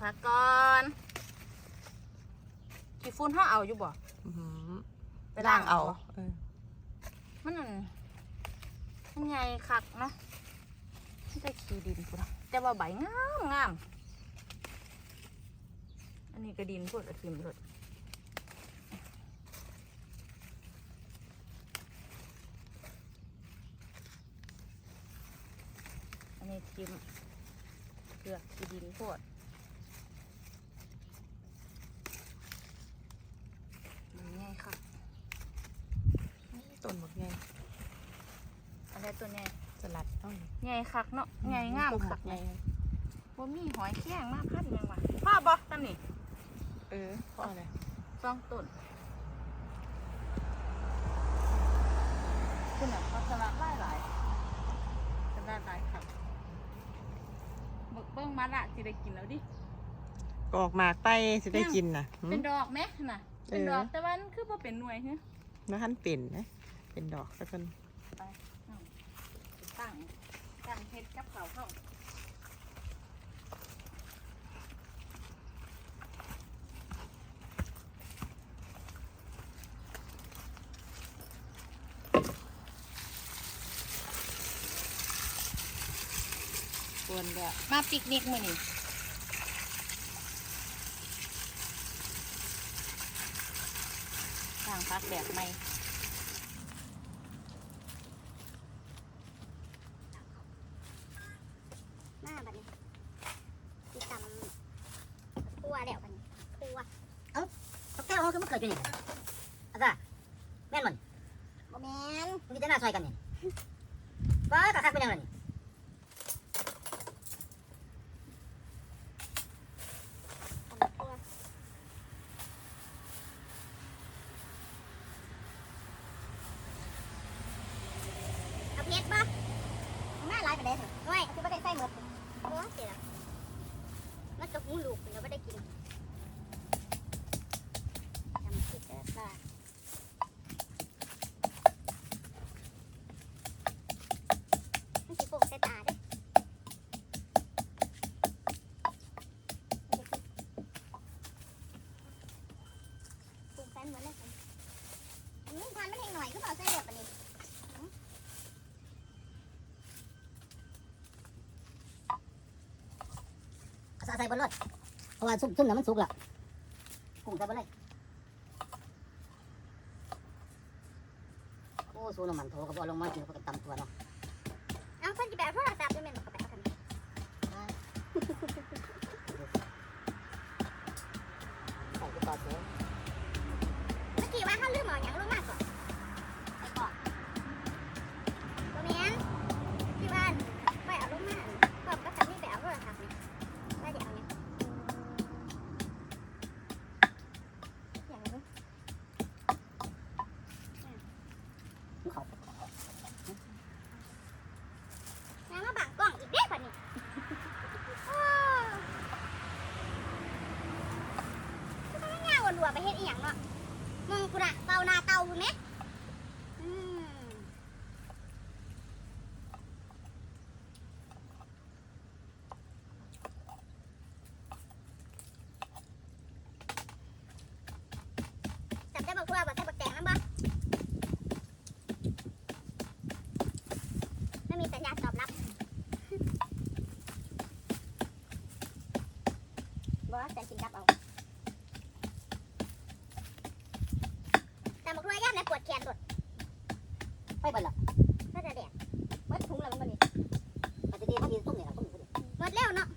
พักก่อนขี้ฝุ่นห่อเอาอยู่บ่อื้อหือไปล่างเอาบ่เออมันนั่นมันใหญ่คักเนาะมันจะขี้ดินพุ่นนะแต่ว่าใบงามงามอันนี้ก็ดินพุ่นเอาทิมพุ่นอันนี้ทิมเกลือกขี้ดินพุ่นมันใหญ่คัก ต้นหมดไงอะไรตัวเนี้ยสลัดต้องใหญ่คักเนาะใหญ่งามคักไงไงว่ามีหอยแข้งมาพันยังวะพ่อบอกตั้งนี่เออเพราะอะไรสองต้นคุณน่ะเขาสลัดหลายหลายสลัดหลายครับเบิกเบิ้งมาละสิได้กินแล้วดิก็ออกหมากไปสิได้กินน่ะหืมเป็นดอกไหมน่ะ เป็นเออดอกแต่ว่ามันคือว่าเป็นหน่วยฮะแล้วท่านเป็นนะ เป็นดอกสักคนไปเอาตั้งตั้งเฮ็ดกับเขาเข้าส่วนก็มาปิกนิกมื้อนี้สร้างพักแบบใหม่ มาบัดนี้สิตำคั่วแล้วบัดนี้คั่ว แก้วเขาคือมันเกิดอยู่นี่อาซาแม่นมัน บ่แม่น มึงจะหน้าซอยกันนี่ว้ายกะคักเป็นยังไงนี่ ตำคั่วเอาเพชรบ่มาหลายปานใดเถอะน้อยคือบ่ได้ใส่หมดโอ้เสียละมันจะหูลูกเดี๋ยวบ่ได้กินจำผิดเด้อจ้ามันสิโป่งใส่ตาเด้ ปรุงแฟนเหมือนเลยค่ะอันนี้ทานไม่แห้งหน่อยคือเปล่าใส่เหลือปะนี่อาซาใส่บนรถเพราะว่าซุ่มซุ่มน่ะมันสุกและกุ้งใส่บนเลยโอ้สูน้ำมันโถก็บ่ลงมากินก็ตำตัวเนาะเอ้าเพิ่นจะไปเอาโทรศัพท์ด้วยแม่นบอกกับไปเอา รัวไปเฮ็ดอีหยังเนาะมึงกูน่ะเตานาเตากูไหมอืม จับได้บอกว่าบอกใส่บักแตงนั่นบ่ไม่มีสัญญาณตอบรับบอสแต่กินกับเอาแต่บอกว่า ย่านในปวดแขนหลดไปเบิดละก็จะแดดเมื่อถุงแล้วมันบ่นี่อาจจะดีถ้ามีต้มเนี่ยตุ้มอยู่ดิหมดแล้วเนาะ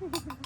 Ha ha ha.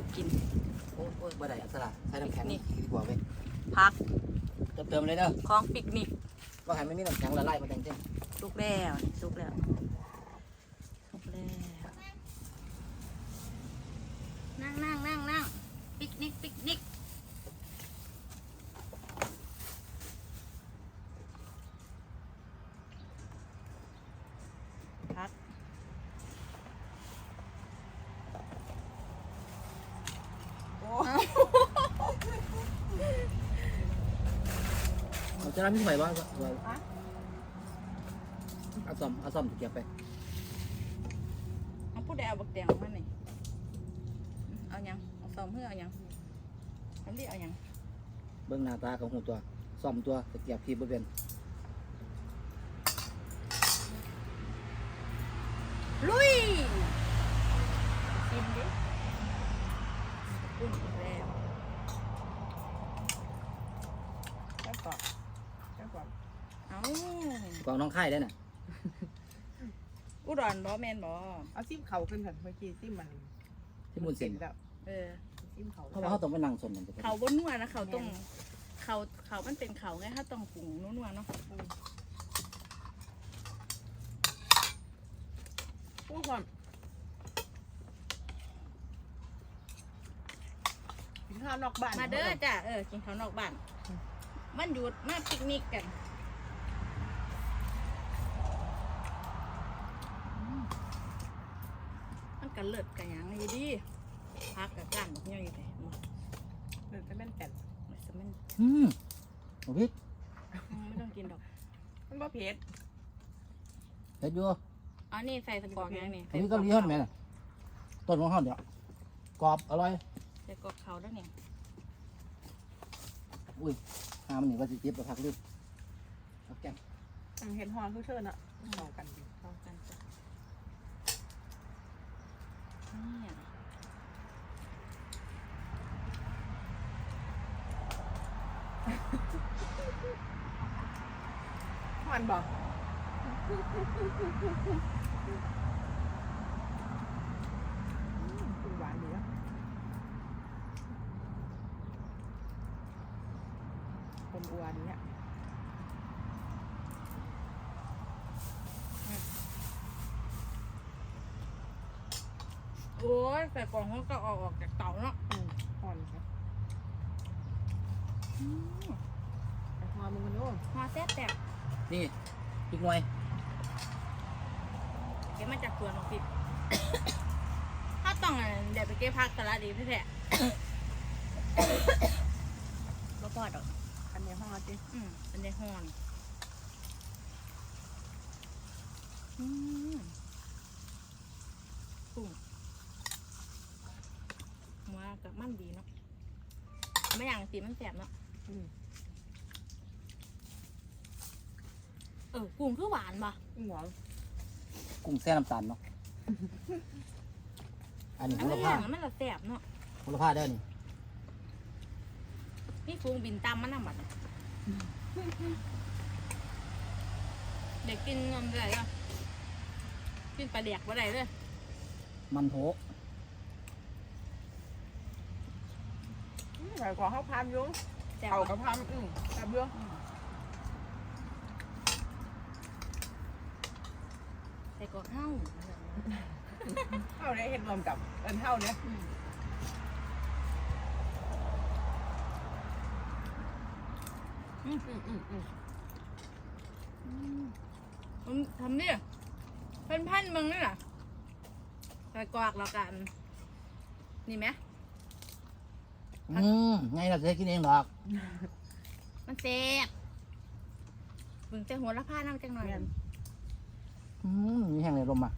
วกิน โอ้โอ้บ่ได้อัสระใส่น้ำแข็งนี่ ดีกว่าเว้ยพักเติมเติมเลยเด้อของปิกนิกว่าหันไม่มีน้ำแข็งละลายมาจังๆสุกแล้วนี่สุกแล้วสุกแล้ว นั่งนั่งนั่งนั่งปิกนิกปิกนิกพัก เอา จะรับพี่หอยว่าว่าเอาซ่อมเอาซ่อมเก็บไปเอาผู้ใดเอาบักแดงมาหน่อยเอายังเอาซอมเพื่อเอายังทำดิเอายังเบื้องหน้าตาของหูตัวซ่อมตัวตะเกียบพี่บ่เป็นลุยกินดิอุ่นอีกแล้วแล้วก็แล้วก็เอา กองน้องค่ายได้น่ะอุดรบ่แมนบ่เอาซิมเขาขึ้นค่ะเมื่อกี้ซิมมันที่มูลเสียงแล้วเออซิมเขาเพราะว่าเขาต้องไปนั่งสมมันจะเขาบนนัวนะเขาต้องเขาเขามันเป็นเขาไงถ้าต้องปรุงนัวๆเนาะพูดความกินข้าวนอกบ้านมาเด้อจ้ะเออกินข้าวนอกบ้านมันหยุดมาปิกนิกกันอืมมัน กันเลิศกันยังอยู่ดีพักกับก้านบอกเนี่ยอยู่เลยมาเดินไปแม่นแต่นมันจะมันอืมโอ้พี่อืมไม่ต้องกินดอกมันบ่เผ็ดเฮ็ดอยู่เอานี่ใส่สกอร์ยังนี่อันนี้ก็รีฮอดแม่น่ะต้นของเขาเดี๋ยวกรอบอร่อยใส่กรอกเขาแล้วเนี่ยอุ้ยหามันนี่ว่าสิเจ็บไปพักลืมเอาแก้มอืมเห็นหอมทุกเชิญอะเข้ากันดี เข้ากันจ้ะเนี่ย มันบอกคุณหวานดีอะคนอัวดีอะโอ้ยใส่กล่องเขาก็เอาออกจากเตาเนาะอืมอ่อนครับแต่หอมมึงกันดูหอแซ่บแตก นี่อีกหน่อยเก็บมาจากสวนของพี่ ถ้าต้องอะเดี๋ยวไปเก็บพักตลาดดีพี่แท้บ่พอดอกไปอันนี้ห้องจิอืมเป็นในห่อนอืมกุ้งหัวกับมันดีเนาะไม่อย่างสีมันแสบเนาะ อืม ออกุ้งคือหวานปะหวานกุ้งแซ่น้ำตาลเนาะ อันนี้อัโหนระนี้อพาย่างมันละแสบเนาะโหระพาเด้อนี่นี่ฟูงบินตามมันน่ะบัดน่ะเด็กกินนมได้ก็กินปลาเด็กบ่ได้เลยมันโถใส่ของข้าวพามยุ้งแต่เอาว่ากับพามอืมกับเบื้อง แต่ก็เฮ้าเท่านี้เห็ดรวมกับเอินเท่าเนี้ยอืมอืมอืมอืมอืมอืมทำเนี่ยเป็นพันมึงนี่ล่ะใส่กรอกแล้วกัน นี่ไหม อืมไงเราจะได้กินเองดอกมันเจ็บมึงจะหัวละผ้าน้ำจังหน่อย แม่น อืมมีแห้งเลยลมอะ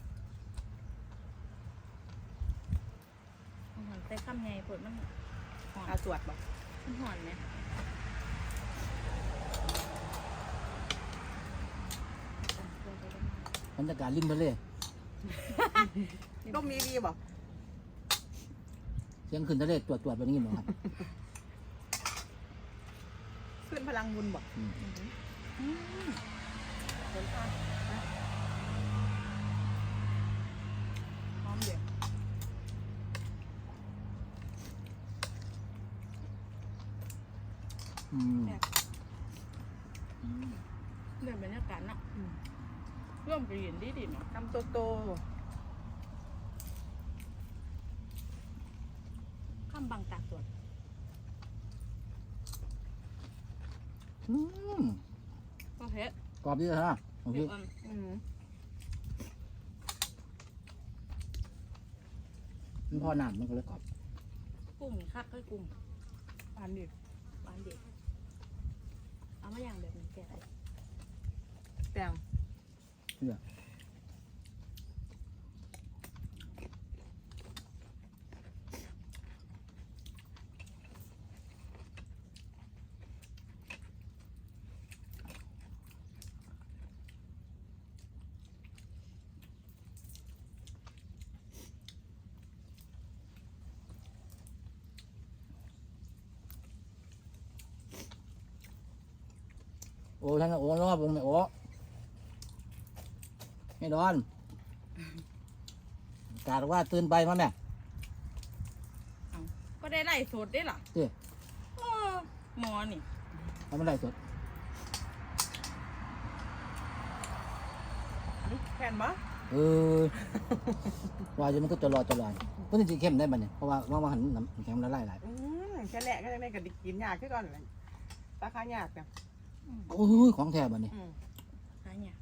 มันหอนใส่ข้ามไงปวดมันหอนเอาสวดบ่มันหอนไหมบรรยากาศริมทะเลต้องมีดีบ่เสียงขึ้นทะเลตรวจตรวจแบบนี้เหรอครับขึ้นพลังบุญบ่อืมอืมเดินทางนะ หอมเดี๋ยว อืมเดี๋ยวบรรยากาศเนาะร่วมกับเย็นดีดีๆเนาะ คำโตโตข้ามบางตาสวนอืมก็เพชรกรอบดีนะฮะโอเคเดี๋ยวอ่อนอืมมันพอหนามมันก็เลยกรอบ กุ้งคักให้กุ้งปานดิหวานเด็ด เอามาอย่างแบบนี้แกะอะไรแตงโอ้ท่านโอ้รอบวงไม่โอ้ไม่ดอนกาดว่าตื่นไปมาแม่ก็ได้ไล่สดได้หรอเจ้เออหมอนี่ทำไม่ได้สดแผ่นบ่เออว่าจะมันก็จะรอจะรอก็จริงๆเข้มได้บัดเนี่ยเพราะว่าว่าว่าหันน้ำแข็งละลายหลายอืมแค่แหละก็ยังได้กับดิกินยากขึ้นก่อนเลยราคายากเนี่ย โอ้ยของแท้บัดเนี่ยอืมหาเนี่ย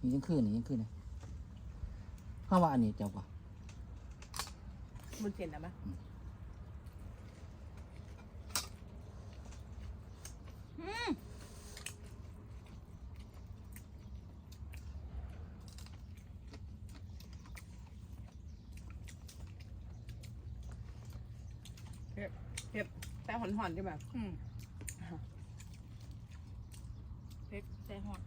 นี่ยังคืนนี่ยังคืนเนี่ยข้าว่าอันนี้เจ้ากว่าบุญเส้นนะมะอืมแต่หอนๆใช่ไหมอืมเพชรแต่หอด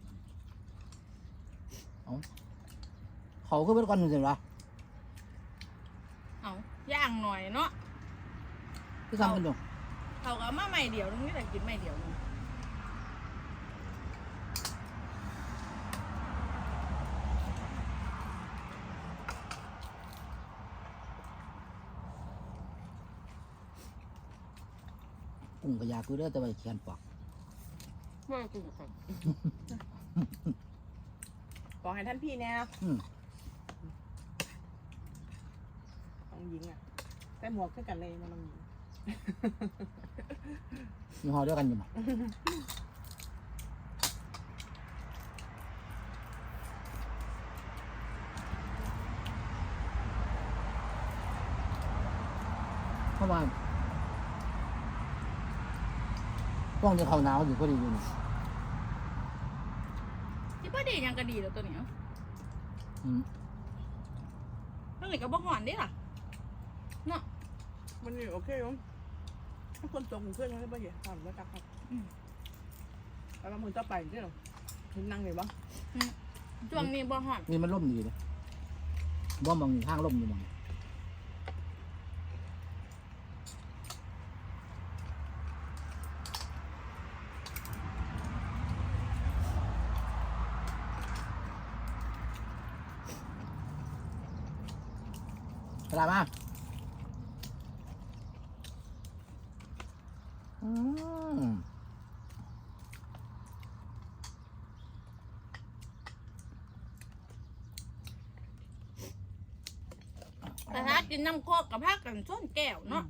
เขาก็เป็นก้อนหนึ่งสิวะเอาย่างหน่อยเนาะคือทำกันอยู่เขาก็เอามาใหม่เดียวนึงนี่แต่กินใหม่เดียวนึงกุ้งกระยาคือเด้อแต่ว่าเขียนปอกว่ากูครับบอกให้ท่านพี่แน่อืม ต้องยิงอะใส่หมวกขึ้นกันเลยมันต้องยิงมีห่อเดียวกันอยู่มั้เพราะว่าช่วงที่เขาหนาวอยู่พอดีอยู่นี่ที่พอดียังกระดีแล้วตัวเนี้ยอืมตั้งแต่ก็บ่หอนได้ล่ะ มันนี่โอเคมั้งถ้าคนตรงเพื่อนเขาได้ปะเหี้ยทำแล้วกันครับแล้วมึงต้องไปใช่หรอมึงนั่งเห็นปะช่วงนี้บ่หอนนี่มันล่มดีเลยบ่มองอยู่ทางล่มอยู่มองกระดาษมาอืม แต่ถ้า กินน้ำโคกกับผ้ากันส้นแก้วเนาะ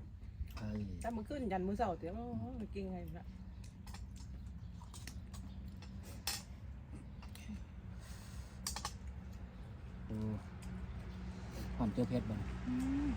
เอ้ยถ้ามึงขึ้นยันมือเสาเตี๋ยวมันกินไงนะดูก่อนเจอเพชรบ้างอืม